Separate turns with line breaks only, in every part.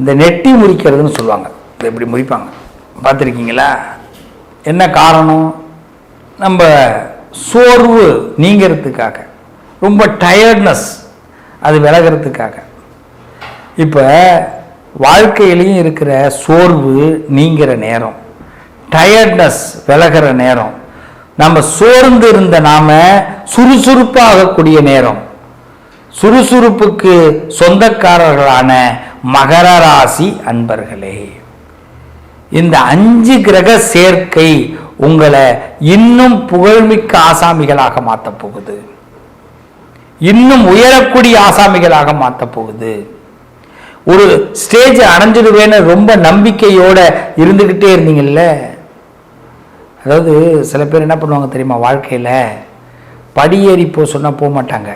இந்த நெட்டி முறிக்கிறதுன்னு சொல்லுவாங்க. இதை எப்படி முறிப்பாங்க? பார்த்துருக்கீங்களா? என்ன காரணம்? நம்ம சோர்வு நீங்கிறதுக்காக ரொம்ப டயர்ட்னஸ் அது விலகிறதுக்காக. இப்போ வாழ்க்கையிலையும் இருக்கிற சோர்வு நீங்கிற நேரம் டயர்ட்னஸ் விலகிற நேரம் நம்ம சோர்ந்து இருந்த நாம் சுறுசுறுப்பாகக்கூடிய நேரம் சுறுசுறுப்புக்கு சொந்தக்காரர்களான மகர ராசி அன்பர்களே இந்த அஞ்சு கிரக சேர்க்கை உங்களை இன்னும் புகழ்மிக்க ஆசாமிகளாக மாற்றப் போகுது. இன்னும் உயரக்கூடிய ஆசாமிகளாக மாற்றப் போகுது. ஒரு ஸ்டேஜ் அடைஞ்சிடுவேன்னு ரொம்ப நம்பிக்கையோட இருந்துக்கிட்டே இருந்தீங்கல்ல? அதாவது சில பேர் என்ன பண்ணுவாங்க தெரியுமா வாழ்க்கையில்? படியேறி போ சொன்னால் போக மாட்டாங்க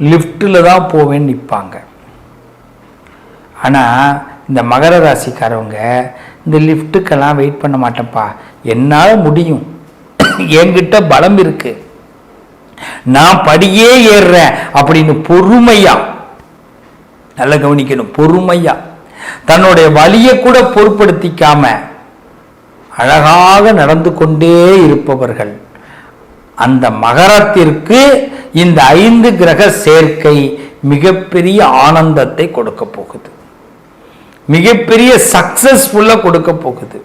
லிஃப்ட்டில் தான் போவேன்னு நிற்பாங்க ஆனால் இந்த மகர ராசிக்காரவங்க இந்த லிஃப்ட்டுக்கெல்லாம் வெயிட் பண்ண மாட்டேன்ப்பா. என்னால் முடியும். என்கிட்ட பலம் இருக்கு. நான் படியே ஏறுறேன் அப்படின்னு பொறுமையா நல்லா கவனிக்கணும் பொறுமையா தன்னுடைய வலியை கூட பொருட்படுத்திக்காம அழகாக நடந்து கொண்டே இருப்பவர்கள். அந்த மகரத்திற்கு இந்த ஐந்து கிரக சேர்க்கை மிகப்பெரிய ஆனந்தத்தை கொடுக்க போகுது. மிகப்பெரிய சக்சஸ்ஃபுல்லாக கொடுக்க போகுது.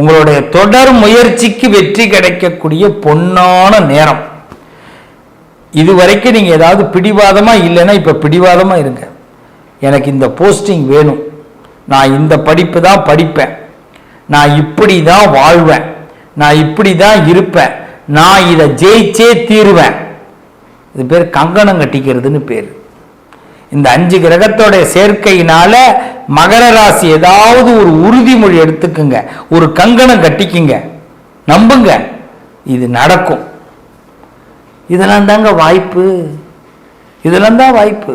உங்களுடைய தொடர் முயற்சிக்கு வெற்றி கிடைக்கக்கூடிய பொன்னான நேரம். இது வரைக்கும் நீங்கள் ஏதாவது பிடிவாதமாக இல்லைன்னா இப்போ பிடிவாதமாக இருங்க. எனக்கு இந்த போஸ்டிங் வேணும். நான் இந்த படிப்பு தான் படிப்பேன். நான் இப்படி தான் வாழ்வேன். நான் இப்படி தான் இருப்பேன். நான் இதை ஜெயிச்சே தீருவேன். இது பேர் கங்கணம் கட்டிக்கிறதுன்னு பேர். இந்த அஞ்சு கிரகத்தோடைய சேர்க்கையினால மகர ராசி ஏதாவது ஒரு உறுதிமொழி எடுத்துக்குங்க. ஒரு கங்கணம் கட்டிக்குங்க. நம்புங்க. இது நடக்கும். இதெல்லாம் தாங்க வாய்ப்பு. இதெல்லாம் தான் வாய்ப்பு.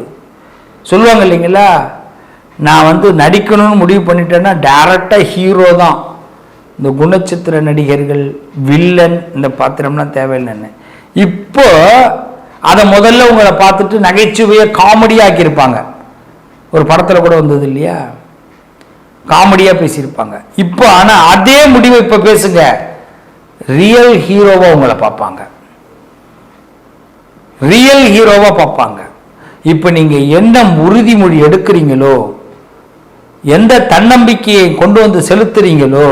சொல்லுவாங்க இல்லைங்களா? நான் வந்து நடிக்கணும்னு முடிவு பண்ணிட்டேன்னா டேரக்டாக ஹீரோ தான். இந்த குணச்சித்திர நடிகர்கள் வில்லன் இந்த பாத்திரம்லாம் தேவையில்லைன்னு இப்போ அதை முதல்ல உங்களை பார்த்துட்டு நகைச்சுவையை காமெடியாக ஆக்கியிருப்பாங்க. ஒரு படத்தில் கூட வந்தது இல்லையா? காமெடியாக பேசியிருப்பாங்க. இப்போ ஆனால் அதே முடிவை இப்போ பேசுங்க. ரியல் ஹீரோவாக உங்களை பார்ப்பாங்க. ரியல் ஹீரோவாக பார்ப்பாங்க. இப்போ நீங்கள் என்ன உறுதிமொழி எடுக்கிறீங்களோ எந்த தன்னம்பிக்கையை கொண்டு வந்து செலுத்துறீங்களோ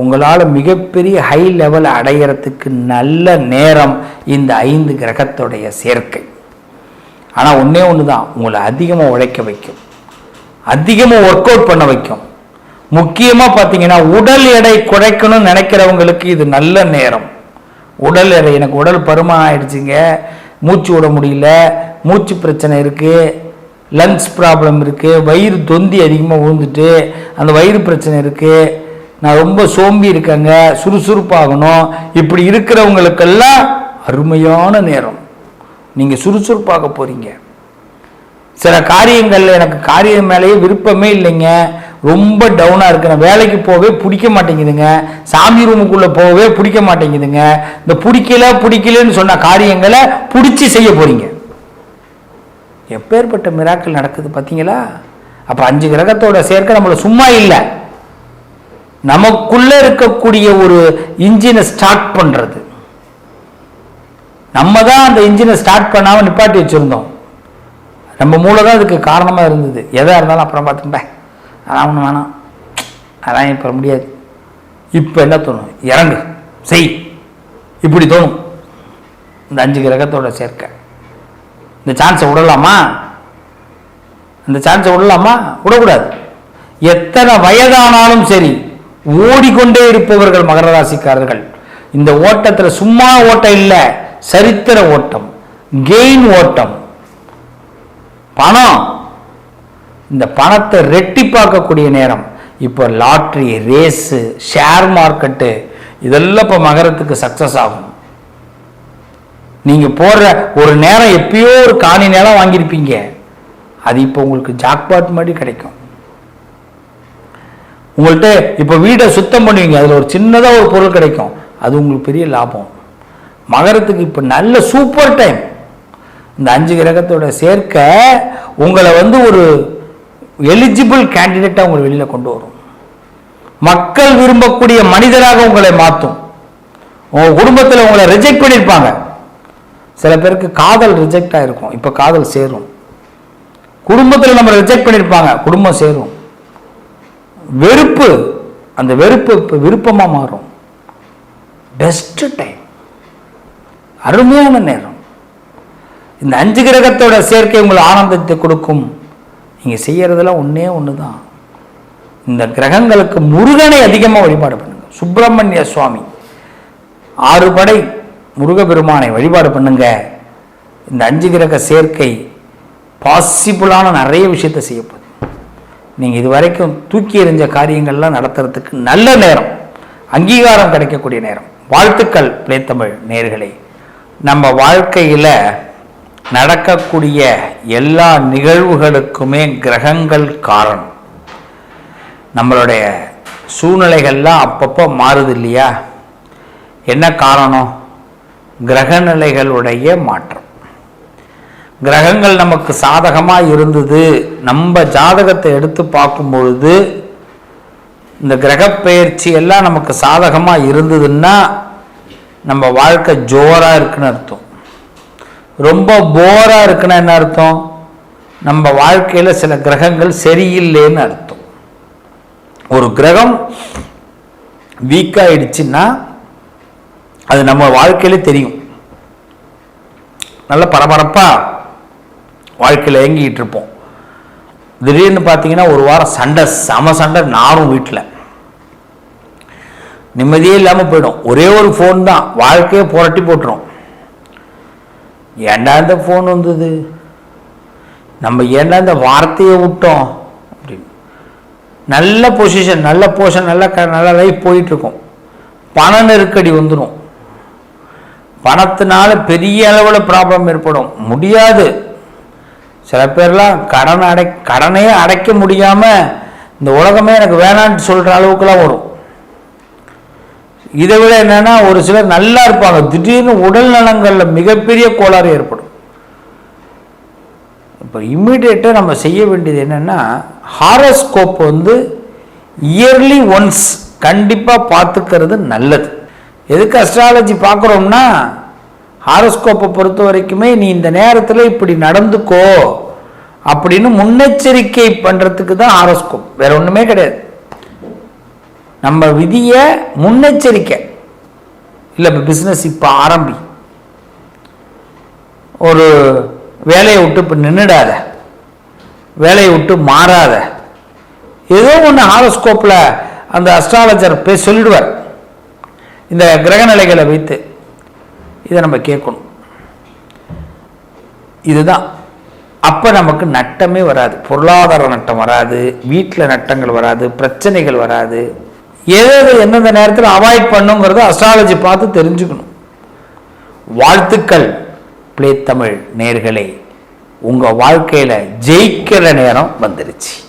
உங்களால் மிகப்பெரிய ஹை லெவல் அடையிறதுக்கு நல்ல நேரம் இந்த ஐந்து கிரகத்துடைய சேர்க்கை. ஆனால் ஒன்றே ஒன்று தான் உங்களை அதிகமாக உழைக்க வைக்கும். அதிகமாக ஒர்க் அவுட் பண்ண வைக்கும். முக்கியமாக பார்த்தீங்கன்னா உடல் எடை குறைக்கணும்னு நினைக்கிறவங்களுக்கு இது நல்ல நேரம். உடல் எடை எனக்கு உடல் பருமன் ஆயிடுச்சுங்க. மூச்சு விட முடியல. மூச்சு பிரச்சனை இருக்குது லங்ஸ் ப்ராப்ளம் இருக்குது வயிறு தொந்தி அதிகமாக விழுந்துட்டு அந்த வயிறு பிரச்சனை இருக்குது நான் ரொம்ப சோம்பி இருக்கேங்க. சுறுசுறுப்பாகணும். இப்படி இருக்கிறவங்களுக்கெல்லாம் அருமையான நேரம். நீங்கள் சுறுசுறுப்பாக போகிறீங்க சில காரியங்களில் எனக்கு காரியம் மேலேயே விருப்பமே இல்லைங்க. ரொம்ப டவுனாக இருக்கிறேன் வேலைக்கு போகவே பிடிக்க மாட்டேங்குதுங்க. சாமி ரூமுக்குள்ளே போகவே பிடிக்க மாட்டேங்குதுங்க. இந்த பிடிக்கல பிடிக்கலன்னு சொன்ன காரியங்களை பிடிச்சி செய்ய போகிறீங்க எப்பேற்பட்ட மிராக்கள் நடக்குது பார்த்தீங்களா அப்போ அஞ்சு கிரகத்தோட சேர்க்க நம்மளை சும்மா இல்லை. நமக்குள்ளே இருக்கக்கூடிய ஒரு இன்ஜினை ஸ்டார்ட் பண்ணுறது நம்ம தான் அந்த இன்ஜினை ஸ்டார்ட் பண்ணாமல் நிப்பாட்டி வச்சுருந்தோம். நம்ம மூளை தான் அதுக்கு காரணமாக இருந்தது. எதாக இருந்தாலும் அப்புறம் பார்த்துப்பேன் அதான் ஒன்று வேணாம். அதான் இப்போ முடியாது. இப்போ என்ன தோணும்? இறங்கு. செய். இப்படி தோணும். இந்த அஞ்சு கிரகத்தோட சேர்க்க. இந்த சான்ஸை விடலாமா? இந்த சான்ஸை விடலாமா? விடக்கூடாது. எத்தனை வயதானாலும் சரி ஓடிக்கொண்டே இருப்பவர்கள் மகர ராசிக்காரர்கள். இந்த ஓட்டத்தில் சும்மா ஓட்டம் இல்லை. சரித்திர ஓட்டம் கெயின் ஓட்டம். பணம். இந்த பணத்தை ரெட்டிப்பாக்கக்கூடிய நேரம். இப்போ லாட்ரி ரேஸு ஷேர் மார்க்கெட்டு இதெல்லாம் இப்போ மகரத்துக்கு சக்ஸஸ் ஆகும். நீங்கள் போடுற ஒரு நேரம் எப்பயோ ஒரு காணி நேரம் வாங்கியிருப்பீங்க. அது இப்போ உங்களுக்கு ஜாக்பாட் மாதிரி கிடைக்கும். உங்கள்கிட்ட இப்போ வீடை சுத்தம் பண்ணுவீங்க. அதில் ஒரு சின்னதாக ஒரு பொருள் கிடைக்கும். அது உங்களுக்கு பெரிய லாபம். மகரத்துக்கு இப்போ நல்ல சூப்பர் டைம் இந்த அஞ்சு கிரகத்தோட சேர்க்க உங்களை வந்து ஒரு எலிஜிபிள் கேண்டிடேட்டாக உங்களை வெளியில் கொண்டு வரும். மக்கள் விரும்பக்கூடிய மனிதராக உங்களை மாற்றும் உங்கள் குடும்பத்தில் உங்களை ரிஜெக்ட் பண்ணியிருப்பாங்க சில பேருக்கு காதல் ரிஜெக்ட் ஆகிருக்கும் இப்போ காதல் சேரும். குடும்பத்தில் நம்ம ரிஜெக்ட் பண்ணியிருப்பாங்க குடும்பம் சேரும். வெறுப்பு அந்த வெறுப்பு இப்போ விருப்பமாக மாறும். பெஸ்ட் டைம் அருமையான நேரம். இந்த அஞ்சு கிரகத்தோட சேர்க்கை உங்களுக்கு ஆனந்தத்தை கொடுக்கும். நீங்கள் செய்யறதெல்லாம் ஒன்றே ஒன்று தான் இந்த கிரகங்களுக்கு முருகனை அதிகமாக வழிபாடு பண்ணுங்க. சுப்பிரமணிய சுவாமி. ஆறு படை முருகபெருமானை வழிபாடு பண்ணுங்க. இந்த அஞ்சு கிரக சேர்க்கை பாசிபிளான நிறைய விஷயத்தை செய்யப்படும் நீங்கள் இது வரைக்கும் தூக்கி எறிஞ்ச காரியங்கள்லாம் நடத்துறதுக்கு நல்ல நேரம். அங்கீகாரம் கிடைக்கக்கூடிய நேரம். வாழ்த்துக்கள் பிளேத்தமிழ் நேர்களே. நம்ம வாழ்க்கையில் நடக்கக்கூடிய எல்லா நிகழ்வுகளுக்குமே கிரகங்கள் காரணம். நம்மளுடைய சூழ்நிலைகள்லாம் அப்பப்போ மாறுது இல்லையா என்ன காரணம்? கிரகநிலைகளுடைய மாற்றம். கிரகங்கள் நமக்கு சாதகமாக இருந்தது. நம்ம ஜாதகத்தை எடுத்து பார்க்கும் பொழுது இந்த கிரகப்பெயர்ச்சி எல்லாம் நமக்கு சாதகமாக இருந்ததுன்னா நம்ம வாழ்க்கை ஜோராக இருக்குன்னு அர்த்தம். ரொம்ப போராக இருக்குன்னா என்ன அர்த்தம்? நம்ம வாழ்க்கையில் சில கிரகங்கள் சரியில்லைன்னு அர்த்தம். ஒரு கிரகம் வீக் ஆயிடுச்சுன்னா அது நம்ம வாழ்க்கையில தெரியும். நல்ல பரபரப்பாக வாழ்க்கையில் இயங்கிக்கிட்டு இருப்போம். திடீர்னு பார்த்தீங்கன்னா ஒரு வாரம் சண்டை சம சண்டை நாரும் வீட்டில் நிம்மதியே இல்லாமல் போயிடும். ஒரே ஒரு ஃபோன் தான். வாழ்க்கையை புரட்டி போட்டுரும். ஏண்டா இந்த ஃபோன் வந்தது? நம்ம ஏண்டா இந்த வார்த்தையை விட்டோம்? அப்படின்னு. நல்ல பொசிஷன் நல்ல பொசிஷன் நல்ல க நல்ல லைஃப் போயிட்டுருக்கும். பண நெருக்கடி வந்துடும் பணத்தினால பெரிய அளவில் ப்ராப்ளம் ஏற்படும். முடியாது. சில பேர்லாம் கடன் அடை கடனையே அடைக்க முடியாமல் இந்த உலகமே எனக்கு வேணான்னு சொல்கிற அளவுக்குலாம் வரும். இதை விட என்னன்னா ஒரு சிலர் நல்லா இருப்பாங்க. திடீர்னு உடல் நலங்களில் மிகப்பெரிய கோளாறு ஏற்படும். இப்போ இம்மிடியேட்டாக நம்ம செய்ய வேண்டியது என்னென்னா ஹாரோஸ்கோப் வந்து இயர்லி ஒன்ஸ் கண்டிப்பாக பார்த்துக்கிறது நல்லது. எதுக்கு அஸ்ட்ராலஜி பார்க்குறோம்னா ஹாரோஸ்கோப்பை பொறுத்த வரைக்குமே நீ இந்த நேரத்தில் இப்படி நடந்துக்கோ அப்படின்னு முன்னெச்சரிக்கை பண்ணுறதுக்கு தான் ஹாரோஸ்கோப் வேறு ஒன்றுமே கிடையாது. நம்ம விதியை முன்னெச்சரிக்கை. இல்லை இப்போ பிஸ்னஸ் இப்போ ஆரம்பி. ஒரு வேலையை விட்டு இப்போ நின்றுடாத வேலையை விட்டு மாறாத. ஏதோ ஒன்று ஹாரோஸ்கோப்பில் அந்த அஸ்ட்ராலஜர் போய் சொல்லிடுவார். இந்த கிரகநிலைகளை வைத்து இதை நம்ம கேட்கணும். இதுதான். அப்போ நமக்கு நட்டமே வராது. பொருளாதார நட்டம் வராது. வீட்டில் நட்டங்கள் வராது. பிரச்சனைகள் வராது. எதை எந்தெந்த நேரத்தில் அவாய்ட் பண்ணுங்கிறத அஸ்ட்ராலஜி பார்த்து தெரிஞ்சுக்கணும். வாழ்த்துக்கள் பிளே தமிழ் நேர்களே. உங்கள் வாழ்க்கையில் ஜெயிக்கிற நேரம் வந்துருச்சு.